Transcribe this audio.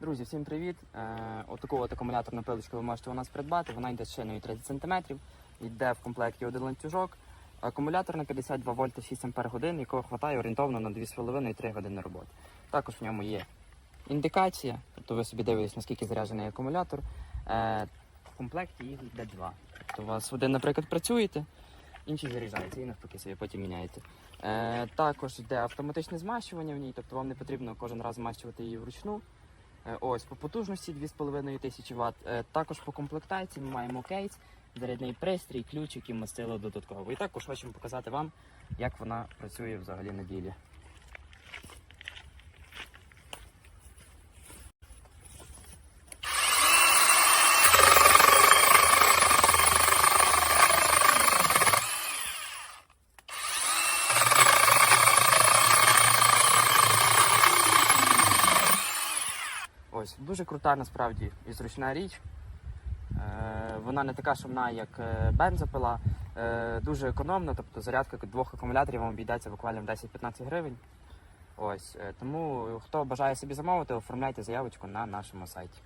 Друзі, всім привіт! Е, отаку от акумуляторну пилочку ви можете у нас придбати. Вона йде з шиною 30 см, йде в комплекті один ланцюжок. Акумулятор на 52 вольта 6 ампер годин, якого вистачає орієнтовно на 2,5-3 години роботи. Також в ньому є індикація, тобто ви собі дивитесь, наскільки заряджений акумулятор. Е, в комплекті їх йде два. Тобто у вас один, наприклад, працюєте, інший заряджається і навпаки собі потім міняєте. Е, також йде автоматичне змащування в ній, тобто вам не потрібно кожен раз змащувати її вручну. Е, Ось по потужності 2500 Вт. Е, Також по комплектації ми маємо кейс, зарядний пристрій, ключик і мастило додатково. І також хочемо показати вам, як вона працює взагалі на ділі. Ось дуже крута насправді і зручна річ. Е, Вона не така шумна, як е, бензопила, е, дуже економна, тобто зарядка двох акумуляторів вам обійдеться буквально в 10-15 гривень. Ось тому хто бажає собі замовити, оформляйте заявочку на нашому сайті.